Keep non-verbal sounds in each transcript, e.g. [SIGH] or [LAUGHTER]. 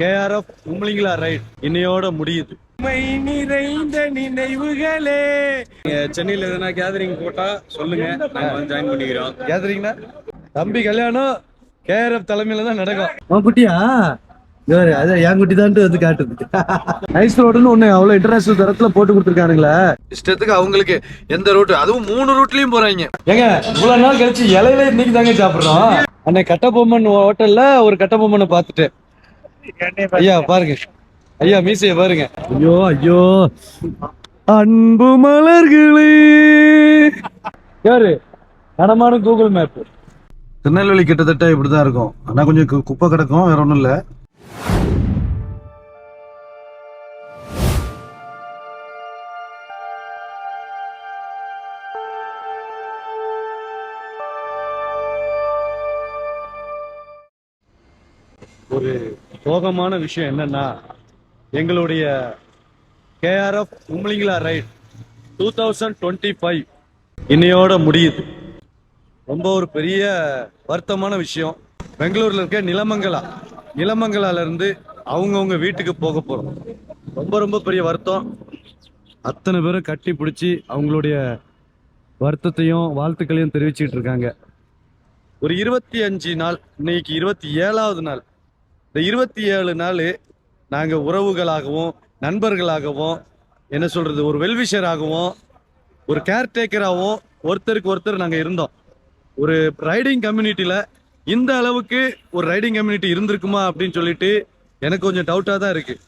KRF Umling La right இன்னையோட முடியுது. My நிறைந்த நினைவுகளே. சென்னையில் எதனா கேதரிங் போட்டா சொல்லுங்க. நாங்க வந்து ஜாயின் பண்ணிக்கிறோம். கேதரிங்னா தம்பி கல்யாணம் கேஆர்எஃப் தலைமையில தான் நடக்கும். உன் குட்டியா? இவரு அது என் குட்டி தான் வந்து காட்டுது. நைஸ் ரோடுன்னு ஒண்ணு அவ்வளவு இன்டர்நேஷனல் தரத்துல போட்டு கொடுத்துருக்கானுங்களே. இஷ்டத்துக்கு அவங்களுக்கு எந்த ரூட் அதுவும் மூணு ரூட்லயும் போறாங்க. ஏங்க இவ்வளவு நாள் கழிச்சு இலையில இன்னைக்கு தாங்க சாப்பிடுறோம். அன்னைக்கு கட்டபொம்மன் ஹோட்டல்ல ஒரு கட்டபொம்மனை பார்த்துட்டு ஐயா பாருங்க. ஐயா மீசைய பாருங்க. ஐயோ ஐயோ. அன்பு மலர்களே. யாரு? கனமான கூகுள் மேப். திருநெல்வேலி கிட்டத்தட்ட இப்படிதான் இருக்கும். ஆனா கொஞ்சம் கு- குப்பை கிடக்கும் வேற ஒண்ணும் இல்ல. ஒரு சோகமான விஷயம் என்னன்னா எங்களுடைய KRF Umling La ride two thousand twenty five இன்னையோட முடியுது. ரொம்ப ஒரு பெரிய வருத்தமான விஷயம். பெங்களூர்ல இருக்க நிலமங்கலா நிலமங்கலால இருந்து அவங்கவுங்க வீட்டுக்கு போக போறோம். ரொம்ப ரொம்ப பெரிய வருத்தம். அத்தனை பேரும் கட்டி பிடிச்சி அவங்களுடைய வருத்தத்தையும் வாழ்த்துக்களையும் தெரிவிச்சுட்டு இருக்காங்க. ஒரு இருபத்தி அஞ்சு நாள் இன்னைக்கு இருபத்தி ஏழாவது நாள். இந்த இருபத்தி ஏழு நாள் நாங்கள் உறவுகளாகவும் நண்பர்களாகவும் என்ன சொல்கிறது ஒரு வெல்விஷராகவும் ஒரு கேர்டேக்கராகவும் ஒருத்தருக்கு ஒருத்தர் நாங்கள் இருந்தோம். ஒரு ரைடிங் கம்யூனிட்டியில் இந்த அளவுக்கு ஒரு ரைடிங் கம்யூனிட்டி இருந்திருக்குமா அப்படின்னு சொல்லிட்டு எனக்கு கொஞ்சம் டவுட்டாக தான் இருக்குது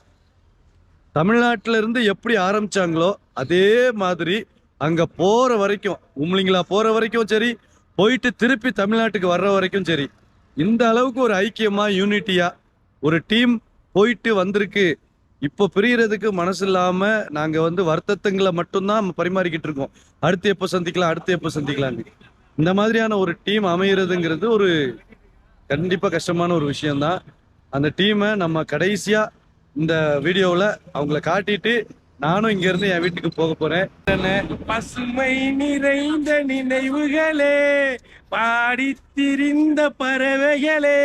தமிழ்நாட்டில் இருந்து எப்படி ஆரம்பித்தாங்களோ அதே மாதிரி அங்கே போகிற வரைக்கும் உம்லிங்களா போகிற வரைக்கும் சரி போயிட்டு திருப்பி தமிழ்நாட்டுக்கு வர்ற வரைக்கும் சரி இந்த அளவுக்கு ஒரு ஐக்கியமாக யூனிட்டியாக ஒரு டீம் போயிட்டு வந்திருக்கு. இப்போ பிரியறதுக்கு மனசு இல்லாம நாங்க வந்து வருத்தத்துங்களை மட்டும்தான் பரிமாறிக்கிட்டு இருக்கோம். அடுத்து எப்போ சந்திக்கலாம் அடுத்து எப்போ சந்திக்கலாம்னு. இந்த மாதிரியான ஒரு டீம் அமைகிறதுங்கிறது ஒரு கண்டிப்பா கஷ்டமான ஒரு விஷயம்தான். அந்த டீமை நம்ம கடைசியா இந்த வீடியோவில் அவங்கள காட்டிட்டு நானும் இங்க இருந்து என் வீட்டுக்கு போக போறேன். பசுமை நிறைந்த நினைவுகளே பாடித் திரிந்த பறவைகளே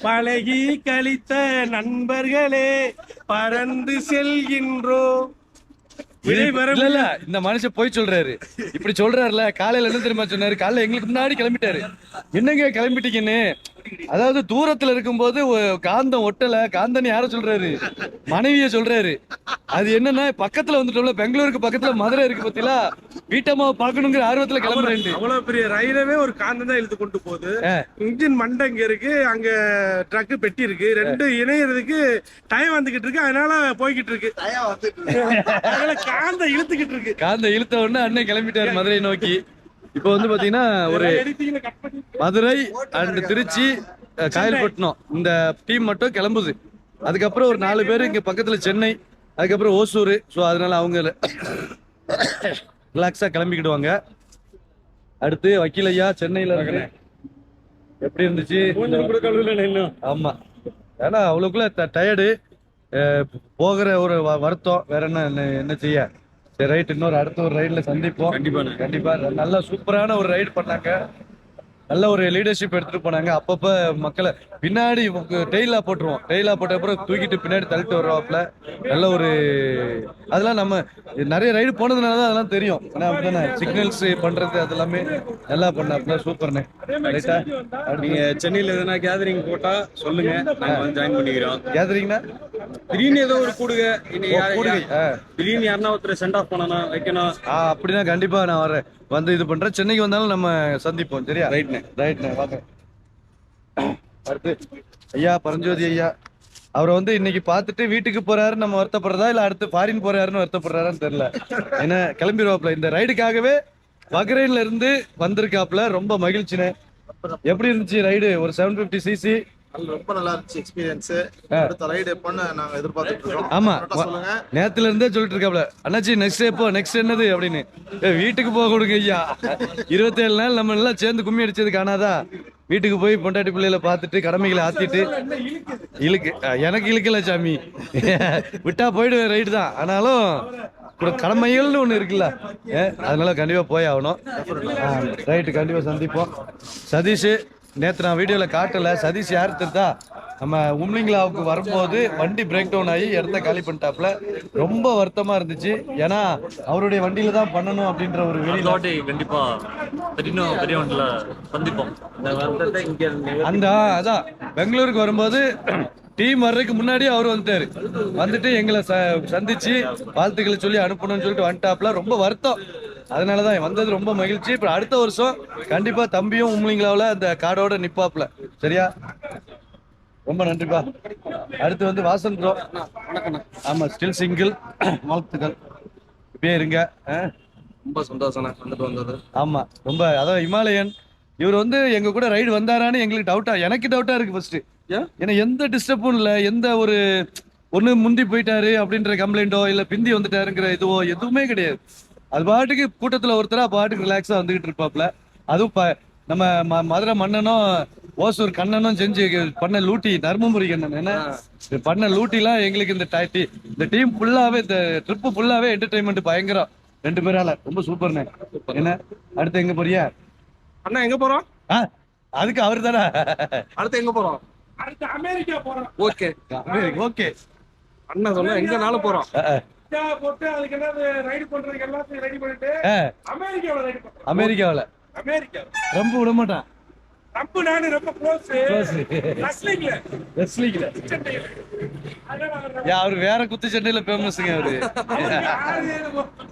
பழகி கழித்த நண்பர்களே பறந்து இல்ல இந்த மனுஷன் போய் சொல்றாரு. இப்படி சொல்றாருல காலையில என்ன தெரியுமா சொன்னாரு? காலையில எங்களுக்கு முன்னாடி கிளம்பிட்டாரு. என்னங்க கிளம்பிட்டீங்கன்னு? அதாவது தூரத்துல இருக்கும்போது காந்தம் ஒட்டல. காந்தன் யார சொல்றாரு. மனைவிய சொல்றாரு. அது என்னன்னா பக்கத்துல வந்துட்டோம்ல பெங்களூருக்கு பக்கத்துல மதுரை இருக்கு பாத்தீங்களா வீட்டம்மாவை பாக்கணுங்கிற ஆர்வத்துல கிளம்புறேன் அவ்வளவு பெரிய ரயிலவே ஒரு காந்தம் தான் இழுத்து கொண்டு போகுது. இன்ஜின் மண்டை இங்க இருக்கு அங்க ட்ரக் பெட்டி இருக்கு. ரெண்டு இணையறதுக்கு டைம் வந்துகிட்டு இருக்கு அதனால போய்கிட்டு இருக்கு. அதனால காந்தம் இழுத்துக்கிட்டு இருக்கு. காந்த இழுத்த உடனே அண்ணன் கிளம்பிட்டாரு மதுரை நோக்கி. இப்போ வந்து பாத்தீங்கன்னா ஒரு மதுரை அண்ட் திருச்சி காயல்பட்டினம். இந்த டீம் மட்டும் கிளம்புது. அதுக்கப்புறம் ஒரு நாலு பேர் இங்க பக்கத்துல சென்னை அதுக்கப்புறம் ஓசூர். ஸோ அதனால அவங்க ரிலாக்ஸா கிளம்பிக்கிடுவாங்க. அடுத்து வக்கீல் ஐயா சென்னையில இருக்கு எப்படி இருந்துச்சு? ஆமா. ஏன்னா அவ்வளோக்குள்ள டயர்டு போகிற ஒரு வருத்தம். வேற என்ன- என்ன செய்ய? சரி ரைட் இன்னொரு அடுத்த ஒரு ரைட்ல சந்திப்போம். கண்டிப்பா கண்டிப்பா. நல்ல சூப்பரான ஒரு ரைடு பண்ணாங்க. நல்ல ஒரு லீடர்ஷிப் எடுத்துட்டு போனாங்க. அப்பப்ப மக்களை பின்னாடி டெய்லா போட்டுருவோம். டெய்லா போட்ட அப்புறம் தூக்கிட்டு பின்னாடி தள்ளிட்டு வருவாப்ல நல்ல ஒரு அதெல்லாம் நம்ம நிறைய ரைடு போனதுனால தான் அதெல்லாம் தெரியும். ஏன்னா அப்படிதானே? சிக்னல்ஸ் பண்றது அதெல்லாமே நல்லா பண்ணாப்ல சூப்பர்ண்ணே. ரைட்டா நீங்க சென்னையில் எதனா கேதரிங் போட்டா சொல்லுங்க. நாங்க வந்து ஜாயின் பண்ணிக்கிறோம். கேதரிங்னா திடீர்னு ஏதோ ஒரு கூடுக. கூடுகை. திடீர்னு யாருன்னா ஒருத்தர் சென்ட் ஆஃப் பண்ணணும் வைக்கணும். அப்படின்னா கண்டிப்பா நான் வரேன். வந்து இது பண்றேன் சென்னைக்கு வந்தாலும் நம்ம சந்திப்போம் சரியா? ரைட்ண்ணே ரைட்ண்ணே வாங்க. அடுத்து ஐயா பரஞ்சோதி ஐயா. அவரை வந்து இன்னைக்கு பார்த்துட்டு வீட்டுக்கு போறாரு நம்ம வருத்தப்படுறதா இல்ல அடுத்து ஃபாரின் போறாருன்னு வருத்தப்படுறாரான்னு தெரியல. ஏன்னா கிளம்பிடுவாப்ல இந்த ரைடுக்காகவே பக்ரைன்ல இருந்து வந்திருக்காப்ல ரொம்ப மகிழ்ச்சினே எப்படி இருந்துச்சு ரைடு? ஒரு செவன் பிப்டி சிசி ரொம்ப நல்லா இருந்துச்சு எக்ஸ்பீரியன்ஸ் அடுத்த ரைடு எப்பன்னு நாங்க எதிர்பார்த்துட்டு இருக்கோம். ஆமா. சொல்லுங்க. நேத்துல இருந்தே சொல்லிட்டு இருக்காப்ல. அண்ணாச்சி நெக்ஸ்ட் எப்போ நெக்ஸ்ட் என்னது அப்படின்னு. வீட்டுக்கு போக கொடுங்க ஐயா. இருபத்தேழு நாள் நம்ம எல்லாம் சேர்ந்து கும்மி அடிச்சது காணாதா? வீட்டுக்கு போய் பொண்டாட்டி பிள்ளைகளை பார்த்துட்டு கடமைகளை ஆத்திட்டு. இழுக்கு. எனக்கு இழுக்கல சாமி. விட்டா போயிடுவேன் ரைட்டு தான். ஆனாலும் கூட கடமைகள்னு ஒண்ணு இருக்குல்ல. அதனால கண்டிப்பா போய் ஆகணும். ரைட்டு கண்டிப்பா சந்திப்போம். சதீஷ் நேற்று நான் வீடியோவில் காட்டல சதீஷ் யார் தெரிதா நம்ம உம்லிங்களாவுக்கு வரும்போது வண்டி பிரேக் டவுன் ஆகி இடத்த காலி பண்ணிட்டாப்ல. ரொம்ப வருத்தமா இருந்துச்சு. ஏன்னா அவருடைய வண்டியில தான் பண்ணணும் அப்படின்ற ஒரு வெளியில வாட்டி கண்டிப்பா இன்னும் பெரிய வண்டில சந்திப்போம். அந்த அதான் பெங்களூருக்கு வரும்போது டீம் வர்றதுக்கு முன்னாடியே அவர் வந்துட்டாரு. வந்துட்டு எங்களை சந்திச்சு வாழ்த்துக்களை சொல்லி அனுப்பணும்னு சொல்லிட்டு வந்துட்டாப்ல ரொம்ப வருத்தம். அதனாலதான் வந்தது ரொம்ப மகிழ்ச்சி. இப்ப அடுத்த வருஷம் கண்டிப்பா தம்பியும் உம்லிங்களாவில் அந்த கார்டோட நிப்பாப்ல சரியா? ரொம்ப நன்றிப்பா. அடுத்து வந்து வாசன் ப்ரோ ஆமா ஸ்டில் சிங்கிள் வாழ்த்துக்கள். இப்படியே இருங்க? ரொம்ப சந்தோஷம் வந்துட்டு வந்தது. ஆமா ரொம்ப அதான் இமாலயன். இவர் வந்து எங்க கூட ரைடு வந்தாரான்னு எங்களுக்கு டவுட்டா எனக்கு டவுட்டா இருக்கு ஃபர்ஸ்ட் ஏன்னா எந்த டிஸ்டர்பும் இல்ல. எந்த ஒரு ஒண்ணு முந்தி போயிட்டாரு அப்படின்ற கம்ப்ளைண்டோ இல்ல பிந்தி வந்துட்டாருங்கிற இதுவோ எதுவுமே கிடையாது. அது பாட்டுக்கு கூட்டத்துல ஒருத்தரா பாட்டுக்கு ரிலாக்ஸா வந்துகிட்டு இருப்பாப்ல. அதுவும் ப- நம்ம ம- மதுரை மன்னனும் ஓசூர் கண்ணனும் செஞ்சு பண்ண லூட்டி தர்மபுரி கண்ணன். என்ன பண்ண லூட்டிலாம் எங்களுக்கு இந்த டைட்டி இந்த டீம் ஃபுல்லாவே இந்த ட்ரிப்பு ஃபுல்லாவே என்டர்டைன்மெண்ட் பயங்கரம். ரெண்டு பேரால. ரொம்ப சூப்பர்ண்ணே என்ன? அடுத்து எங்க போறியா? அண்ணா எங்க போறோம்? ஆ, அதுக்கு அவர் தானே அடுத்து எங்க போறோம்? அடுத்து அமெரிக்கா போறோம். ஓகே. ஓகே. அண்ணா சொன்னா எங்கனாலும் போறோம். போட்டு அதுக்கு என்ன ரைடு பண்றதுக்கு எல்லாத்தையும் ரெடி பண்ணிட்டு அமெரிக்காவில ரைடு பண்றோம். அமெரிக்காவில். அமெரிக்கா ரொம்ப விட மாட்டான். ரொம்ப நானு ரொம்ப க்ளோஸ் ரஸ்லிங்ல ரெஸ்லிங்ல சென்னையில. அதனால யா அவர் வேற குத்து சண்டையில ஃபேமஸுங்க அவரு.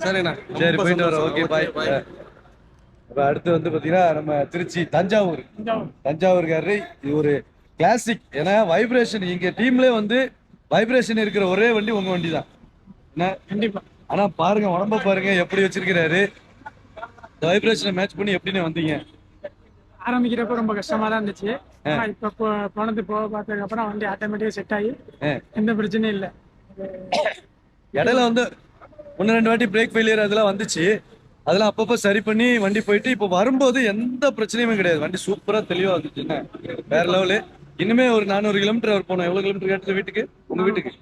சரிண்ணா. சரி போயிட்டு வரோம். ஓகே பாய் இப்ப அடுத்து வந்து பாத்தீங்கன்னா நம்ம திருச்சி தஞ்சாவூர். தஞ்சாவூர்காரரு இது ஒரு கிளாசிக் ஏன்னா வைப்ரேஷன் இங்க டீம்ல வந்து வைப்ரேஷன் இருக்கிற ஒரே வண்டி உங்க வண்டி தான் என்ன? கண்டிப்பா. ஆனா பாருங்க உடம்ப பாருங்க எப்படி வச்சிருக்கிறாரு. இந்த வைப்ரேஷனை மேட்ச் பண்ணி எப்படின்னு வந்தீங்க? ஆரம்பிக்கிறப்ப ரொம்ப கஷ்டமா தான் இருந்துச்சு ஆனா இப்ப போனது போக பார்த்ததுக்கு அப்புறம் வண்டி ஆட்டோமேட்டிக்கா செட் ஆகி. எந்த பிரச்சனையும் இல்ல. இடையில வந்து ஒன்று ரெண்டு வாட்டி பிரேக் ஃபெயிலியர் அதெல்லாம் வந்துச்சு. அதெல்லாம் அப்பப்போ சரி பண்ணி வண்டி போயிட்டு இப்போ வரும்போது எந்த பிரச்சனையுமே கிடையாது. வண்டி சூப்பரா தெளிவா வந்துச்சு. என்ன? வேற லெவலு இனிமே ஒரு நானூறு கிலோமீட்டர் அவர் போகணும். எவ்வளவு கிலோமீட்டர் கேட்டது வீட்டுக்கு? உங்க வீட்டுக்கு.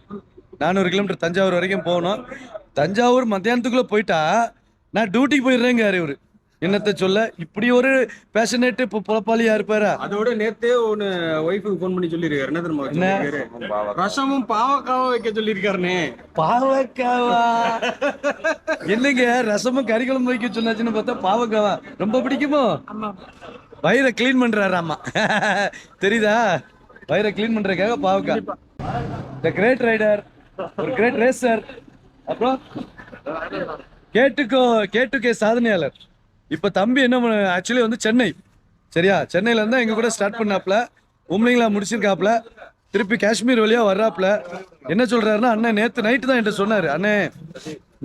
நானூறு கிலோமீட்டர் தஞ்சாவூர் வரைக்கும் போகணும். தஞ்சாவூர் மத்தியானத்துக்குள்ள போயிட்டா நான் டியூட்டிக்கு போயிடுறேங்க இவரு என்னத்த சொல்ல? இப்படி ஒரு பேஷனேட்டு இப்போ புலப்பாளியா இருப்பாரா? அதோட நேத்தே ஒன்னு ஒய்ஃபுக்கு ஃபோன் பண்ணி சொல்லிருக்காரு என்ன தெரியுமா ரசமும் பாவக்காவும் வைக்க சொல்லிருக்காருனே பாவக்காவா? என்னங்க ரசமும் கறி குழம்பு வைக்க சொன்னாச்சுன்னு பார்த்தா பாவக்காவா? ரொம்ப பிடிக்குமோ? ஆமா. வயிறை க்ளீன் பண்றாராமா? தெரியுதா? வயிறை க்ளீன் பண்றதுக்காக பாவக்கா. த கிரேட் ரைடர் ஒரு கிரேட் ரேசர் அப்புறம் கேட்டுக்கோ கேட்டுக்கே சாதனையாளர். இப்ப தம்பி என்ன ஆக்சுவலி வந்து சென்னை. சரியா? சென்னையில இருந்தா எங்க கூட ஸ்டார்ட் பண்ணாப்ல. உம்லிங்களா முடிச்சிருக்காப்ல. திருப்பி காஷ்மீர் வழியா வர்றாப்ல. என்ன சொல்றாருன்னா அண்ணன் நேத்து நைட்டு தான் என்கிட்ட சொன்னாரு. அண்ணே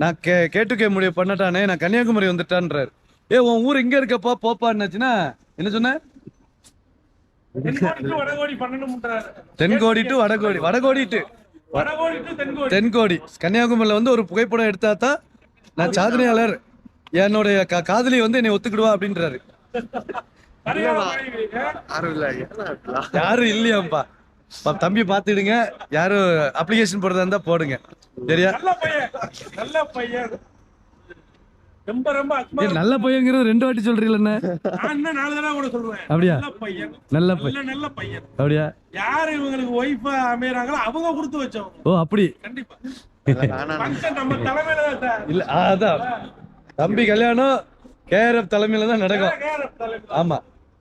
நான் கே கேட்டுக்கே முடிய பண்ணட்டானே. நான் கன்னியாகுமரி வந்துட்டான்றாரு. ஏ உன் ஊர் இங்க இருக்கப்பா போப்பா என்னாச்சுன்னா என்ன சொன்ன? தென்கோடி டு வடகோடி வடகோடி. டு தென்கோடி கன்னியாகுமரியில வந்து ஒரு புகைப்படம் எடுத்தா தான் நான் சாதனையாளர். என்னுடைய கா- காதலி வந்து என்னை ஒத்துக்கிடுவா அப்படின்றாரு? யாரும் இல்ல யாரும் இல்லையாப்பா பா- தம்பி பாத்துடுங்க யாரும் அப்ளிகேஷன் போடுறதா இருந்தா போடுங்க. சரியா? நல்ல பையன். நல்ல பையன். ரொம்ப ரொம்ப நல்ல பையங்கிறது ரெண்டு வாட்டி சொல்றீங்களா என்ன? நான் நாலு தடவை கூட சொல்லுவேன் அப்படியா? நல்ல பையன். நல்ல பையன் நல்ல பையன். அப்படியா? யாரு இவங்களுக்கு ஒய்ஃபா அமையறாங்களோ அவங்க கொடுத்து வச்சவங்க. ஓ அப்படி. கண்டிப்பா. நம்ம தலைமையில தான் இல்ல அதான். தம்பி கல்யாணம் கேஆர்எஃப் தலைமையில தான் நடக்கும். ஆமா.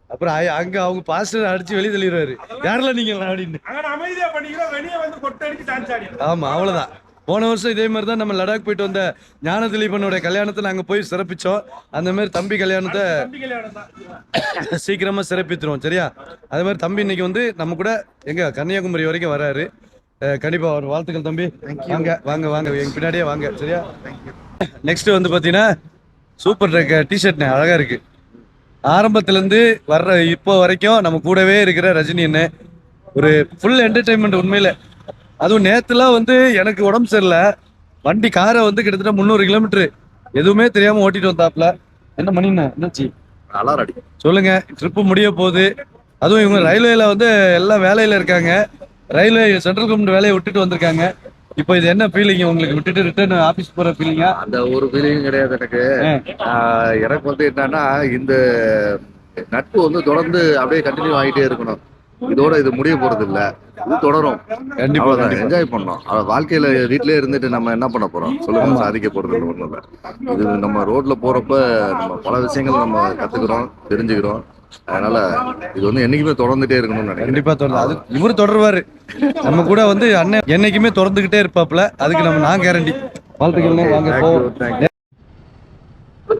அப்புறம் அங்க அவங்க பாஸ்டர் அடிச்சு வெளியே தள்ளிடுவாரு. யாரெல்லாம் நீங்க அப்படின்னு. அங்க அமைதியா பண்ணிக்கிறோம். வெளியே வந்து கொட்டை அடிச்சு டான்ஸ் ஆடி ஆமா அவ்வளவுதான். போன வருஷம் இதே மாதிரி தான் நம்ம லடாக் போயிட்டு வந்த ஞான திலீபனோட கல்யாணத்தை நாங்க போய் சிறப்பிச்சோம். அந்த மாதிரி தம்பி கல்யாணத்தை தம்பி கல்யாணம் தான் சீக்கிரமா சிறப்பித்துருவோம் சரியா? அதே மாதிரி தம்பி இன்னைக்கு வந்து நம்ம கூட எங்க கன்னியாகுமரி வரைக்கும் வராரு. அஹ் கண்டிப்பா ஒரு வாழ்த்துக்கள் தம்பி. வாங்க வாங்க வாங்க. எங்க பின்னாடியே வாங்க சரியா? நெக்ஸ்ட் வந்து பாத்தீங்கன்னா சூப்பர் டிஷர்ட்னு அழகா இருக்கு. ஆரம்பத்துல இருந்து வர்ற இப்போ வரைக்கும் நம்ம கூடவே இருக்கிற ரஜினி என்ன ஒரு ஃபுல் என்டர்டைன்மெண்ட் உண்மையில. அதுவும் நேத்துலாம் வந்து எனக்கு உடம்பு சரியில்லை. வண்டி காரை வந்து கிட்டத்தட்ட முந்நூறு கிலோமீட்டர். எதுவுமே தெரியாம ஓட்டிட்டு வந்தாப்ல. என்ன மணிண்ணா? என்னாச்சு? சொல்லுங்க. ட்ரிப்பு முடிய போகுது. அதுவும் இவங்க ரயில்வேல வந்து எல்லாம் வேலையில இருக்காங்க. ரயில்வே சென்ட்ரல் கவர்மெண்ட் வேலையை விட்டுட்டு வந்திருக்காங்க. இப்போ இது என்ன ஃபீலிங் உங்களுக்கு விட்டுட்டு ரிட்டர்ன் ஆபீஸ் போற ஃபீலிங்கா அந்த ஒரு ஃபீலிங் கிடையாது எனக்கு. எனக்கு வந்து என்னன்னா இந்த நட்பு வந்து தொடர்ந்து அப்படியே கண்டினியூ ஆகிட்டே இருக்கணும். இதோட இது முடிய போறது இல்ல இது தொடரும். கண்டிப்பா. என்ஜாய் பண்ணோம் அவ- வாழ்க்கையில வீட்லயே இருந்துட்டு நம்ம என்ன பண்ண போறோம்? சொல்லுங்க சாதிக்க போறது இல்லை ஒண்ணும். இல்ல இது நம்ம ரோட்ல போறப்ப நம்ம பல விஷயங்கள் நம்ம கத்துக்கிறோம் தெரிஞ்சுக்கிறோம். அதனால இது வந்து என்னைக்குமே தொடர்ந்துட்டே இருக்கணும்னு நினைக்கிறேன். கண்டிப்பா தொடரும் அது இவரு தொடருவாரு. நம்ம கூட வந்து அண்ணன் என்னைக்குமே தொடர்ந்துகிட்டே இருப்பாப்ல அதுக்கு நம்ம நான் கேரண்டி வாழ்த்துக்கள்னே வாங்க போவோம்.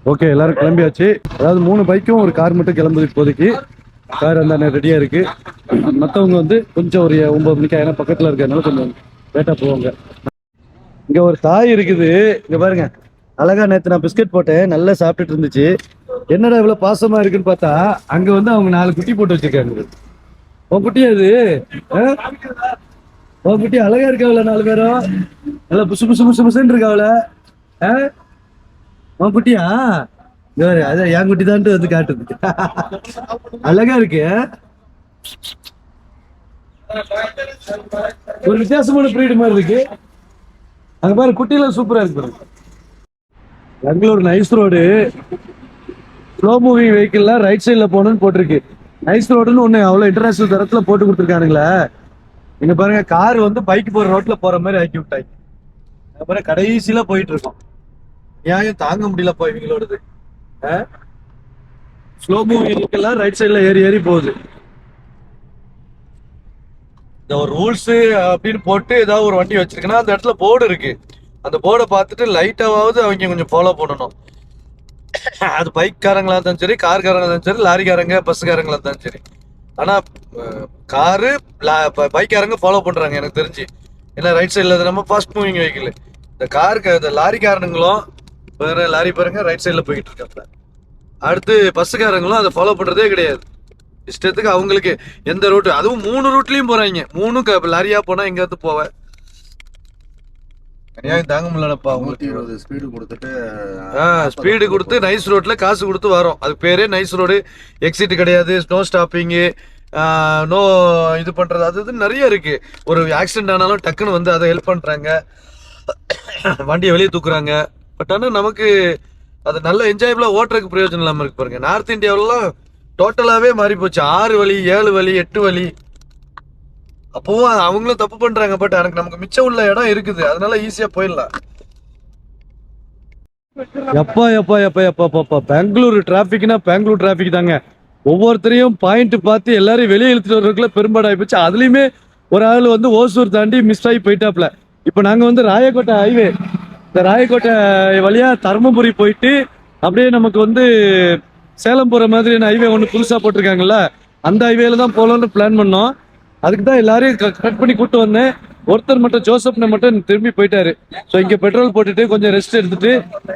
ஓகே எல்லாரும் கிளம்பியாச்சு. அதாவது மூணு பைக்கும் ஒரு கார் மட்டும் கிளம்புது இப்போதைக்கு. கார் அந்த ரெடியா இருக்கு. மத்தவங்க வந்து கொஞ்சம் ஒரு ஒன்பது மணிக்கு ஏன்னா பக்கத்துல இருக்கிறதுனால கொஞ்சம் லேட்டாக போவாங்க. இங்க ஒரு தாய் இருக்குது. இங்க பாருங்க. அழகா நேத்து நான் பிஸ்கட் போட்டேன். நல்லா சாப்பிட்டுட்டு இருந்துச்சு. என்னடா இவ்வளவு பாசமா இருக்குன்னு பார்த்தா அங்க வந்து அவங்க நாலு குட்டி போட்டு வச்சிருக்காங்க. உன் குட்டியா இது ஆ? உன் குட்டி அழகா இருக்காவல நாலு பேரும். நல்லா புசு புசு புசு புசுன்னு இருக்காவல ஆ? உன் குட்டியா? அதான் என் குட்டி தான் வந்து காட்டுது. அழகா இருக்கு. ஒரு வித்தியாசமான பிரீடு மாதிரி இருக்கு. அங்க பாரு குட்டிலாம் சூப்பரா இருக்கு Bangalore nice road slow moving வெஹிக்கிள்ல right சைடுல போகணும்னு போட்டிருக்கு. நைஸ் ரோடுன்னு ஒண்ணு அவ்வளவு இன்டர்நேஷனல் தரத்துல போட்டு கொடுத்துருக்கானுங்களே. இங்க பாருங்க கார் வந்து பைக் போற ரோட்ல போற மாதிரி ஆக்கி விட்டாங்க. அப்புறம் பாருங்க கடைசியில போயிட்டு இருக்கோம். நியாயம் தாங்க முடியல போய் இவங்களோடது. ஸ்லோ மூவிங் எல்லாம் ரைட் சைடுல ஏறி ஏறி போகுது. இந்த ஒரு ரூல்ஸ் அப்படின்னு போட்டு ஏதாவது ஒரு வண்டி வச்சிருக்குன்னா அந்த இடத்துல போர்டு இருக்கு. அந்த போர்டை பார்த்துட்டு லைட்டாவது அவங்க கொஞ்சம் ஃபாலோ பண்ணணும். அது பைக்காரங்களா இருந்தாலும் சரி கார்காரங்களா இருந்தாலும் சரி லாரிக்காரங்க பஸ்ஸுக்காரங்களா இருந்தாலும் சரி. ஆனா காரு பைக்காரங்க ஃபாலோ பண்றாங்க எனக்கு தெரிஞ்சு. ஏன்னா ரைட் சைடுல நம்ம ஃபர்ஸ்ட் மூவிங் வெஹிக்கிள் இந்த காருக்கு இந்த லாரிக்காரனுங்களும் வேற லாரி பாருங்க ரைட் சைடுல போயிட்டு இருக்காப்ல அடுத்து பஸ்ஸுக்காரங்களும் அதை ஃபாலோ பண்றதே கிடையாது. இஷ்டத்துக்கு அவங்களுக்கு எந்த ரூட் அதுவும் மூணு ரூட்லயும் போறாங்க. மூணு க- லாரியா போனா எங்க இருந்து போவ. நியாயம் தாங்க முடியலப்பா உங்களுக்கு. இருபது ஸ்பீடு கொடுத்துட்டு ஸ்பீடு கொடுத்து நைஸ் ரோட்ல காசு கொடுத்து வரோம். அது பேரே நைஸ் ரோடு எக்ஸிட் கிடையாது நோ ஸ்டாப்பிங்கு நோ இது பண்றது அது இது நிறைய இருக்கு. ஒரு ஆக்சிடென்ட் ஆனாலும் டக்குன்னு வந்து அதை ஹெல்ப் பண்றாங்க. வண்டியை வெளியே தூக்குறாங்க. பட் ஆனால் நமக்கு அது நல்ல என்ஜாயபிளாக ஓட்டுறதுக்கு பிரயோஜனம் இல்லாமல் இருக்கு பாருங்க. நார்த் இந்தியாவிலலாம் டோட்டலாகவே மாறி போச்சு. ஆறு வழி ஏழு வழி எட்டு வழி அப்பவும் அவங்களும் தப்பு பண்ணுறாங்க பட் எனக்கு நமக்கு மிச்சம் உள்ள இடம் இருக்குது. அதனால ஈஸியாக போயிடலாம். எப்பா எப்பா எப்பா எப்பா பாப்பா பெங்களூர் டிராஃபிக்னா பெங்களூர் டிராஃபிக் தாங்க. ஒவ்வொருத்தரையும் பாயிண்ட் பார்த்து எல்லாரையும் வெளியே இழுத்துட்டு வர்றதுக்குள்ள பெரும்பாடாகி போச்சு. அதுலேயுமே ஒரு ஆள் வந்து ஓசூர் தாண்டி மிஸ் ஆகி போயிட்டாப்ல. இப்போ நாங்கள் வந்து ராயக்கோட்டை ஹைவே இந்த ராயக்கோட்டை வழியா தருமபுரி போயிட்டு அப்படியே நமக்கு வந்து சேலம் போற மாதிரியான ஹைவே ஒன்று புதுசா போட்டிருக்காங்கல்ல அந்த ஹைவேல தான் போகலான்னு பிளான் பண்ணோம். அதுக்கு தான் எல்லாரையும் கட் பண்ணி கூட்டு வந்தேன். ஒருத்தர் மட்டும் ஜோசப்ன மட்டும் திரும்பி போயிட்டாரு. ஸோ இங்க பெட்ரோல் போட்டுட்டு கொஞ்சம் ரெஸ்ட் எடுத்துட்டு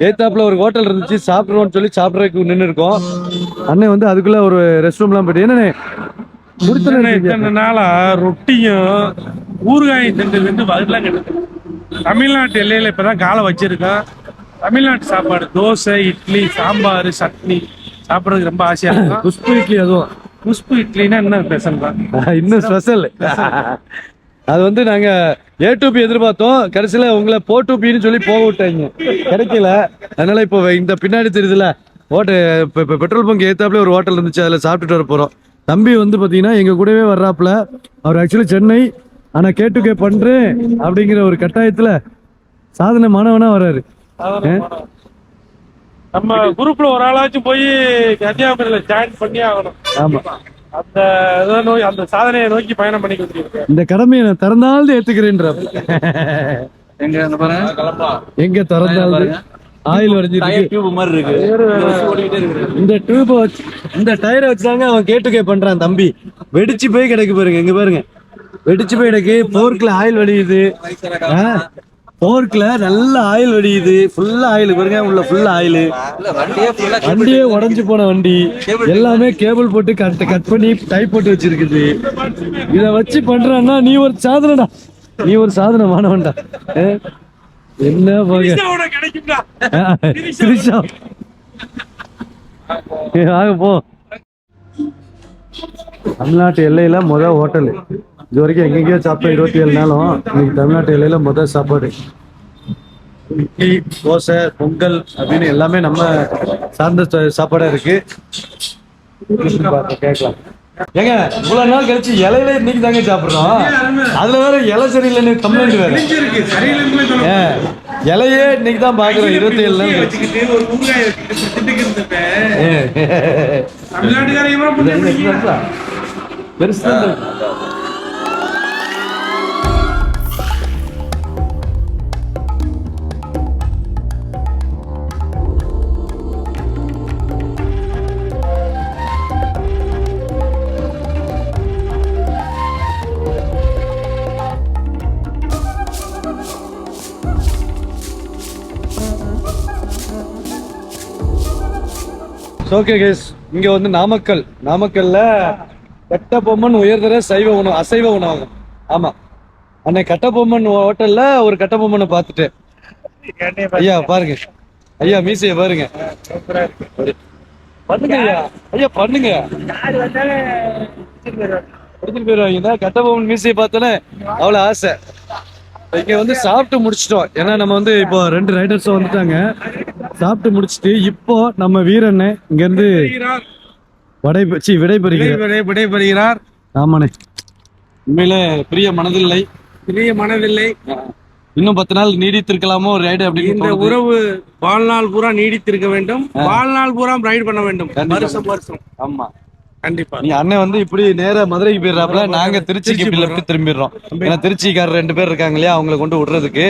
ஏத்தாப்புல ஒரு ஹோட்டல் இருந்துச்சு சாப்பிடுவோம்னு சொல்லி சாப்பிட்றதுக்கு நின்று இருக்கோம். அண்ணன் வந்து அதுக்குள்ள ஒரு ரெஸ்ட் ரூம்லாம் போயிட்டு என்னண்ணே? கொடுத்து இத்தனை நாளா ரொட்டியும் ஊறுகாயும் திண்டு திண்டு வகுலாம் கிடக்கு தமிழ்நாட்டு எல்லையில இப்பதான் காலை வச்சிருக்கோம் தமிழ்நாட்டு சாப்பாடு தோசை இட்லி சாம்பார் சட்னி சாப்பிட்றதுக்கு ரொம்ப ஆசையா இருக்கும் [LAUGHS] குஷ்பு இட்லி அதுவும். குஷ்பு இட்லினா என்ன பேசலாம் [LAUGHS] இன்னும் ஸ்பெஷல் [LAUGHS] அது வந்து நாங்க ஏ டு பி எதிர்பார்த்தோம். கடைசியில உங்களை போ டு பின்னு சொல்லி போக விட்டாங்க. கிடைக்கல. அதனால இப்போ இந்த பின்னாடி தெரியுதுல ஓட்டு இப்போ இப்போ பெட்ரோல் பங்க் ஏத்தாப்புல ஒரு ஹோட்டல் இருந்துச்சு. அதில் சாப்பிட்டுட்டு வர போறோம். தம்பி வந்து பாத்தீங்கன்னா எங்க கூடவே வர்றாப்புல. அவர் ஆக்சுவலி சென்னை ஆனா கேட்டு கே பண்றேன் அப்படிங்கிற ஒரு கட்டாயத்துல சாதனை மாணவனா வர்றாரு. நம்ம குரூப்ல ஒரு ஆளாச்சும் போய் கன்னியாகுமரியில ஜாயின் பண்ணி ஆகணும். ஆமா. அந்த இதை நோய் அந்த சாதனையை நோக்கி பயணம் பண்ணி கொண்டிருக்கேன் இந்த கடமையை நான் திறந்தாலும் ஏத்துக்கிறேன்ற. எங்க அந்த பாருங்க? எங்க திறந்தாலும் ஆயில் வரைஞ்சிருக்கு டியூப் மாதிரி இருக்கு. ஓடிக்கிட்டே இருக்கு. இந்த டியூப் வச்சு இந்த டயரை வச்சுதாங்க அவன் கேட்டுக்கே பண்றான் தம்பி. வெடிச்சு போய் கிடக்கு பாருங்க இங்க பாருங்க. வெடிச்சு போய் கிடக்கு போர்க்ல ஆயில் வடியுது. போர்க்ல நல்ல ஆயில் வடியுது. ஃபுல்லா ஆயில் பாருங்க உள்ள ஃபுல்லா ஆயில் வண்டியே உடைஞ்சு போன வண்டி. எல்லாமே கேபிள் போட்டு கட் கட் பண்ணி டைப் போட்டு வச்சிருக்குது. இத வச்சு பண்றான்னா நீ ஒரு சாதனைடா. நீ ஒரு சாதனை மாணவன்டா? என்ன வாங்க போ. தமிழ்நாட்டு எல்லையில முத ஹோட்டல். இது வரைக்கும் எங்கெங்கயோ சாப்பிட்டோம் இருபத்தி ஏழு நாளும் இன்னைக்கு தமிழ்நாட்டு எல்லையில முத சாப்பாடு. இட்லி தோசை பொங்கல் அப்படின்னு எல்லாமே நம்ம சார்ந்த சாப்பாடா இருக்கு. கேட்கலாம். ஏங்க இவ்வளவு நாள் கழிச்சு இலையில இன்னைக்கு தாங்க சாப்பிடுறோம். அதுல வேற இலை சரியில்லைன்னு கம்ப்ளைண்ட் வேற. இலையே இன்னைக்கு தான் பாக்குறோம் இருபத்தி ஏழு நாள் கழிச்சு. ஓகே கேஸ் இங்க வந்து நாமக்கல். நாமக்கல்ல கட்டபொம்மன் உயர்தர சைவ உணவு அசைவ உணவகம் ஆமா. அன்னைக்கு கட்டபொம்மன் ஹோட்டல்ல ஒரு கட்டபொம்மனை பார்த்துட்டு ஐயா பாருங்க. ஐயா மீசைய பாருங்க. பண்ணுங்க ஐயா. ஐயா பண்ணுங்க. எடுத்துட்டு போயிருவாங்க கட்டபொம்மன் மீசையை பார்த்தோன்னே அவ்வளவு ஆசை. இங்க வந்து சாப்பிட்டு முடிச்சிட்டோம். ஏன்னா நம்ம வந்து இப்போ ரெண்டு ரைடர்ஸும் வந்துட்டாங்க. சாப்பிட்டு முடிச்சிட்டு இப்போ நம்ம வீரண்ணே இங்க இருந்து வடை சி விடைபெறுகிறார் விடை- விடைபெறுகிறார் ஆமாண்ணே. உண்மையில பிரிய மனதில்லை. பெரிய மனதில்லை. இன்னும் பத்து நாள் நீடித்திருக்கலாமோ ரைடு அப்படின்னு இந்த. உறவு வாழ்நாள் பூரா நீடித்திருக்க வேண்டும். வாழ்நாள் பூரா ரைடு பண்ண வேண்டும். வருஷம் வருஷம். ஆமா. கண்டிப்பா. நீ அண்ணன் வந்து இப்படி நேரா மதுரைக்கு போயிடுறாப்புல நாங்க திருச்சிக்கு இப்படி லெஃப்ட் திரும்பிடுறோம். ஏன்னா திருச்சிக்காரர் ரெண்டு பேர் இருக்காங்க இல்லையா அவங்கள கொண்டு விடுறதுக்கு.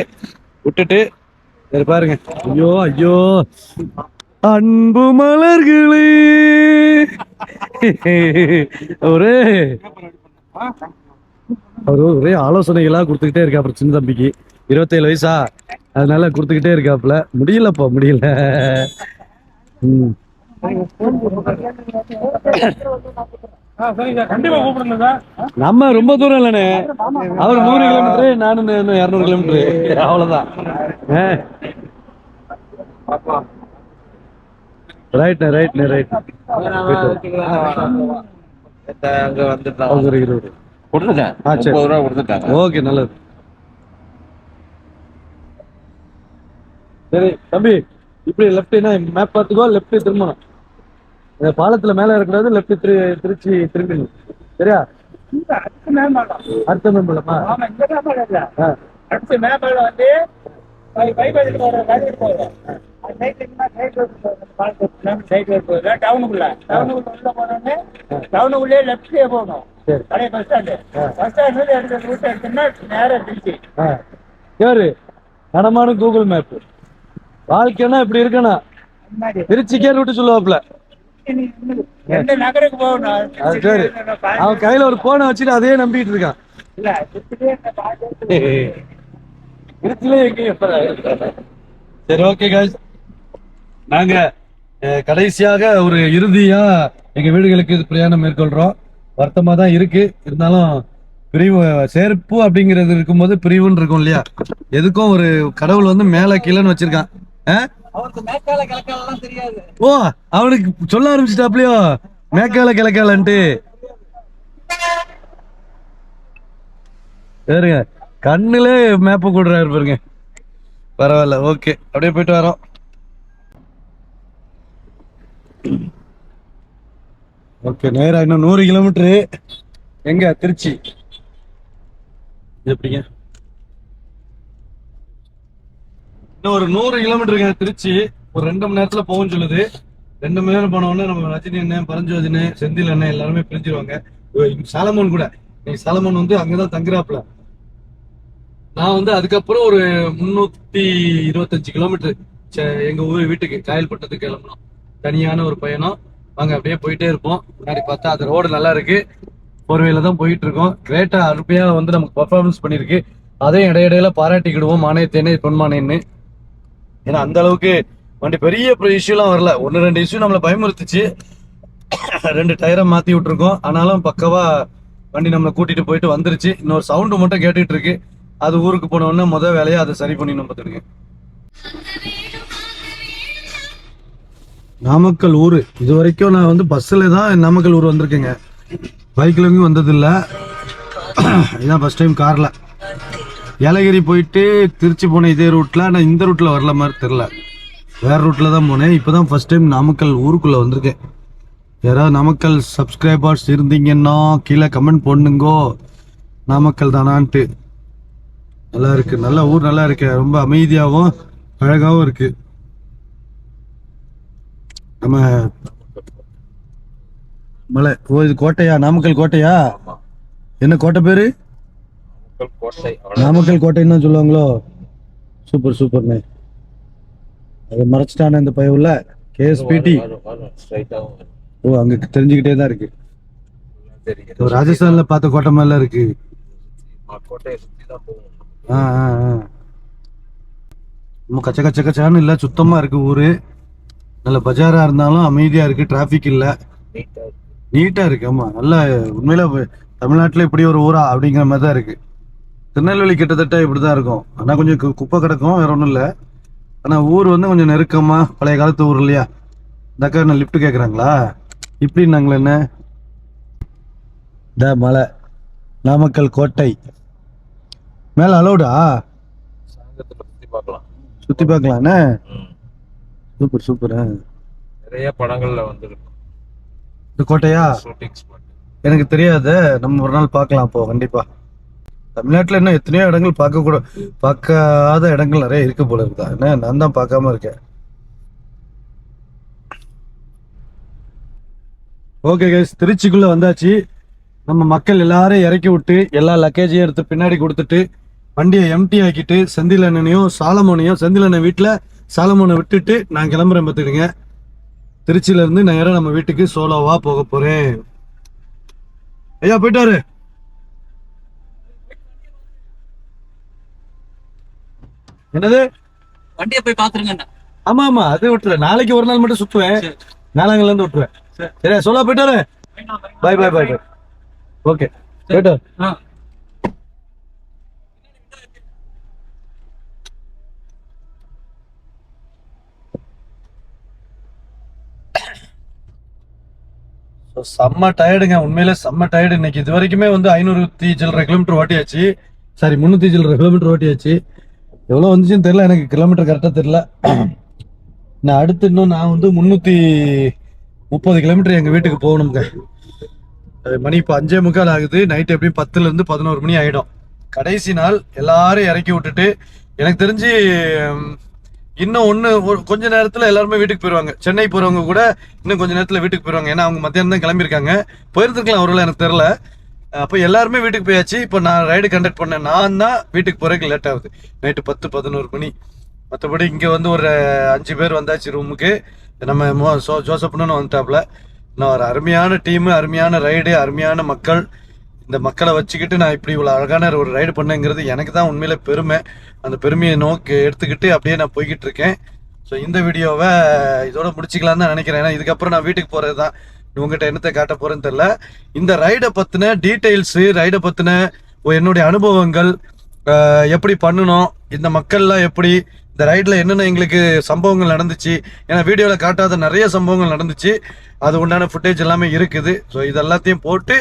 விட்டுட்டு சரி பாருங்க. ஐயோ ஐயோ. அன்பு மலர்களே. ஒரே. அவரு ஒரே ஆலோசனைகளா கொடுத்துக்கிட்டே இருக்கா அப்புறம் சின்ன தம்பிக்கு. இருபத்தேழு வயசா. அதனால கொடுத்துக்கிட்டே இருக்காப்புல. முடியலப்பா முடியல. ம். நம்ம ரொம்ப தூரம் இல்லண்ணே. அவர் நூறு கிலோமீட்டரு நானும் இன்னும் இரநூறு கிலோமீட்டரு அவ்வளவுதான். ரைட்ண்ணே ரைட்ண்ணே ரைட் அங்க வந்துட்டான். இருபது கொடுத்துட்டேன். ஆ, சரி. முப்பது ரூபா கொடுத்துட்டாங்க. ஓகே நல்லது. சரி தம்பி. இப்படி லெஃப்ட் என்ன மேப் பார்த்துக்கோ லெஃப்ட் திரும்பணும். இந்த பாலத்துல மேல இருக்கக்கூடாது லெஃப்ட் திரு திருச்சி திரும்பணும் சரியா? அடுத்த மேம்பலமா அடுத்து மேம்பாடு வந்து டவுனுக்குள்ள லெஃப்ட்லயே போகணும். சரி. பழைய பஸ் ஸ்டாண்டு பஸ் ஸ்டாண்ட் எடுத்த ரூட் எடுத்தோம்னா நேரா திருச்சி. யாரு? நடமான கூகுள் மேப் வாழ்க்கைன்னா இப்படி இருக்கணும். திருச்சிக்கே ரூட்டு சொல்லுவாப்ல சரி. அவன் கையில ஒரு போனை வச்சுட்டு அதே நம்பிட்டு இருக்கான். சரி ஓகே guys. நாங்க கடைசியாக ஒரு இறுதியா எங்க வீடுகளுக்கு பிரயாணம் மேற்கொள்றோம். வருத்தமா தான் இருக்கு. இருந்தாலும் பிரிவு சேர்ப்பு அப்படிங்கிறது இருக்கும்போது பிரிவுன்னு இருக்கும் இல்லையா? எதுக்கும் ஒரு கடவுள் வந்து மேல கீழன்னு வச்சிருக்கான்? ஓ அவனுக்கு சொல்ல ஆரம்பிச்சிட்டாப்லையோ? மேக்கால கிழக்காலன்ட்டு. சரிங்க கண்ணுல மேப்பு கூடுறாரு பாருங்க. பரவாயில்ல ஓகே. அப்படியே போயிட்டு வரோம். ஓகே நேரா இன்னும் நூறு கிலோமீட்டரு. எங்க? திருச்சி. இது எப்படிங்க? இன்னும் ஒரு நூறு கிலோமீட்டருங்க திருச்சி. ஒரு ரெண்டு மணி நேரத்துல போகும் சொல்லுது. ரெண்டு மணி நேரம் போனோடனே நம்ம ரஜினி அண்ணன் பரஞ்சோதி அண்ணன் செந்தில் அண்ணன் எல்லாருமே பிரிஞ்சிருவாங்க. இவ- சாலமோன் கூட. இன்னைக்கு சாலமோன் வந்து அங்கதான் தங்குறாப்புல. நான் வந்து அதுக்கப்புறம் ஒரு முன்னூத்தி இருபத்தஞ்சு கிலோமீட்டர் எங்க ஊர் வீட்டுக்கு காயல்பட்டத்துக்கு கிளம்பணும் தனியான ஒரு பயணம். வாங்க அப்படியே போயிட்டே இருப்போம். முன்னாடி பார்த்தா அது ரோடு நல்லா இருக்கு. போர்வையில தான் போயிட்டு இருக்கோம். கிரேட்டா அருமையா வந்து நமக்கு பர்ஃபார்மன்ஸ் பண்ணிருக்கு அதையும் இடையிடையில பாராட்டிக்கிடுவோம். மானியத்தேனே பொன்மானேன்னு. ஏன்னா அந்த அளவுக்கு வண்டி பெரிய இஷ்யூலாம் வரல. ஒன்று ரெண்டு இஷ்யூ நம்மளை பயமுறுத்துச்சு. ரெண்டு டயரை மாற்றி விட்டுருக்கோம். ஆனாலும் பக்கவாக வண்டி நம்மளை கூட்டிட்டு போயிட்டு வந்துருச்சு. இன்னொரு சவுண்டு மட்டும் கேட்டுட்டு இருக்கு அது ஊருக்கு போன உடனே முத அதை சரி பண்ணிடணும் பார்த்துருங்க நாமக்கல் ஊர். இது வரைக்கும் நான் வந்து பஸ்ஸில் தான் நாமக்கல் ஊர் வந்திருக்கேங்க. பைக்கில் வந்ததில்லை. இதான் ஃபஸ்ட் டைம் காரில் ஏலகிரி போயிட்டு திருச்சி போன இதே ரூட்டில் ஆனால் இந்த ரூட்டில் வரல மாதிரி தெரில வேற ரூட்டில் தான் போனேன். இப்போ தான் ஃபர்ஸ்ட் டைம் நாமக்கல் ஊருக்குள்ளே வந்திருக்கேன். யாராவது நாமக்கல் சப்ஸ்கிரைபர்ஸ் இருந்தீங்கன்னா கீழே கமெண்ட் பண்ணுங்கோ நாமக்கல் தானான்ட்டு. நல்லா இருக்கு. நல்ல ஊர் நல்லா இருக்கு. ரொம்ப அமைதியாகவும் அழகாகவும் இருக்கு. நம்ம மலை ஓ இது கோட்டையா? நாமக்கல் கோட்டையா? என்ன கோட்டை பேரு? நாமக்கல் கோட்டைன்னு தான் சொல்லுவாங்களோ? சூப்பர் சூப்பர்ண்ணே அதை மறைச்சிட்டானே இந்த பையன் உள்ள. கேஎஸ்பிடி ஓ அங்க தெரிஞ்சுக்கிட்டே தான் இருக்கு. ராஜஸ்தான்ல பார்த்த கோட்டை மாதிரிலாம் இருக்கு. நம்ம கச்ச கச்ச கச்சான்னு இல்லை சுத்தமா இருக்கு ஊரு. நல்ல பஜாரா இருந்தாலும் அமைதியா இருக்கு டிராஃபிக் இல்ல. நீட்டா இருக்கு ஆமா. நல்ல உண்மையில தமிழ்நாட்டுல இப்படி ஒரு ஊரா அப்படிங்கிற மாதிரி தான் இருக்கு. திருநெல்வேலி கிட்டத்தட்ட இப்படிதான் இருக்கும். ஆனா கொஞ்சம் குப்பை கிடக்கும் வேற ஒண்ணும் இல்ல. ஆனா ஊர் வந்து கொஞ்சம் நெருக்கமா பழைய காலத்து ஊர் இல்லையா? இந்த அக்கா என்ன லிஃப்ட் கேக்குறாங்களா? இப்படின்னாங்களே என்ன? இந்த மலை நாமக்கல் கோட்டை. மேல அலௌடா சுத்தி பார்க்கலாண்ணே சூப்பர் சூப்பர் நிறைய படங்கள்ல வந்துருக்கு. இந்த கோட்டையா? எனக்கு தெரியாது. நம்ம ஒரு நாள் பார்க்கலாம் அப்போ கண்டிப்பா. தமிழ்நாட்டில் இன்னும் எத்தனையோ இடங்கள் பார்க்கக்கூட பார்க்காத இடங்கள் நிறைய இருக்கு போல இருக்குதா என்ன நான் தான் பார்க்காம இருக்கேன். ஓகே கைஸ் திருச்சிக்குள்ளே வந்தாச்சு. நம்ம மக்கள் எல்லாரும் இறக்கி விட்டு எல்லா லக்கேஜையும் எடுத்து பின்னாடி கொடுத்துட்டு வண்டியை எம்டி ஆக்கிட்டு செந்தில் அண்ணனையும் சாலமோனையும் செந்தில் அண்ணன் வீட்டில் சாலமோனை விட்டுட்டு நான் கிளம்புறேன் பார்த்துக்கிடுங்க திருச்சியிலேருந்து நேராக நம்ம வீட்டுக்கு சோலோவாக போக போகிறேன் ஐயா போயிட்டாரு என்னது? வண்டியை போய் பாத்துருங்க ஆமா ஆமா அது விட்டுறேன். நாளைக்கு ஒரு நாள் மட்டும் சுத்துவேன். நாளாங்கல்ல இருந்து விட்டுருவேன் சரியா சொல்ல போயிட்டாரு பாய் பாய் பாய் பாய் ஓகே போயிட்டாரு So, செம்ம டயர்டுங்க உண்மையிலே செம்ம டயர்டு இன்னைக்கு இது வரைக்குமே வந்து ஐநூறுத்தி சில்லரை கிலோமீட்டர் ஓட்டியாச்சு. சாரி முந்நூற்றி சில்லரை கிலோமீட்டர் ஓட்டியாச்சு. எவ்வளோ வந்துச்சுன்னு தெரில எனக்கு கிலோமீட்டர் கரெக்டாக தெரியல. நான் அடுத்து இன்னும் நான் வந்து முந்நூற்றி முப்பது கிலோமீட்டர் எங்கள் வீட்டுக்கு போகணுங்க அது மணி இப்போ அஞ்சே முக்கால் ஆகுது. நைட் எப்படியும் பத்துலேருந்து பதினோரு மணி ஆகிடும் கடைசி நாள் எல்லாரும் இறக்கி விட்டுட்டு எனக்கு தெரிஞ்சு இன்னும் ஒன்று கொஞ்ச நேரத்தில் எல்லாருமே வீட்டுக்கு போயிடுவாங்க சென்னை போகிறவங்க கூட இன்னும் கொஞ்ச நேரத்தில் வீட்டுக்கு போயிடுவாங்க ஏன்னா அவங்க மத்தியானம் தான் கிளம்பியிருக்காங்க. போயிருந்துருக்கலாம் ஒருவேளை எனக்கு தெரில அப்போ எல்லாருமே வீட்டுக்கு போயாச்சு. இப்போ நான் ரைடு கண்டக்ட் பண்ணேன் நான் தான் வீட்டுக்கு போகிறதுக்கு லேட் ஆகுது. நைட்டு பத்து பதினோரு மணி. மற்றபடி இங்கே வந்து ஒரு அஞ்சு பேர் வந்தாச்சு ரூமுக்கு நம்ம மோ சோ ஜோசப்னு வந்துட்டாப்புல. நான் ஒரு அருமையான டீமு அருமையான ரைடு அருமையான மக்கள். இந்த மக்களை வச்சுக்கிட்டு நான் இப்படி இவ்வளோ அழகான ஒரு ரைடு பண்ணேங்கிறது எனக்கு தான் உண்மையில பெருமை. அந்த பெருமையை நோக்கி எடுத்துக்கிட்டு அப்படியே நான் போய்கிட்டு இருக்கேன். ஸோ இந்த வீடியோவை இதோட முடிச்சிக்கலாம் தான் நினைக்கிறேன். ஏன்னா இதுக்கப்புறம் நான் வீட்டுக்கு போகிறது தான் உங்ககிட்ட என்னத்தை காட்ட போறேன்னு தெரியல. இந்த ரைடை பற்றின டீட்டெயில்ஸு ரைடை பற்றின என்னுடைய அனுபவங்கள் எப்படி பண்ணணும் இந்த மக்கள்லாம் எப்படி இந்த ரைடில் என்னென்ன எங்களுக்கு சம்பவங்கள் நடந்துச்சு ஏன்னா வீடியோவில் காட்டாத நிறைய சம்பவங்கள் நடந்துச்சு அது உண்டான ஃபுட்டேஜ் எல்லாமே இருக்குது. ஸோ இது எல்லாத்தையும் போட்டு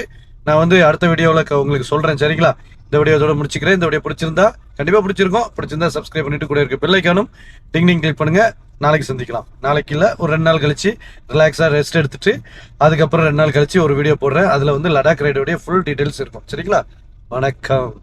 நான் வந்து அடுத்த வீடியோவில் உங்களுக்கு சொல்கிறேன் சரிங்களா? இந்த வீடியோ முடிச்சுக்கிறேன். இந்த வீடியோ பிடிச்சிருந்தா கண்டிப்பாக பிடிச்சிருக்கோம். பிடிச்சிருந்தா சப்ஸ்கிரைப் பண்ணிட்டு கூட இருக்க பெல்லைக்கானும் டிங் டிங் கிளிக் பண்ணுங்கள் நாளைக்கு சந்திக்கலாம். நாளைக்கு இல்லை ஒரு ரெண்டு நாள் கழிச்சு ரிலாக்ஸாக ரெஸ்ட் எடுத்துட்டு அதுக்கப்புறம் ரெண்டு நாள் கழிச்சு ஒரு வீடியோ போடுறேன். அதில் வந்து லடாக் ரைடோடைய ஃபுல் டீட்டெயில்ஸ் இருக்கும். சரிங்களா? வணக்கம்.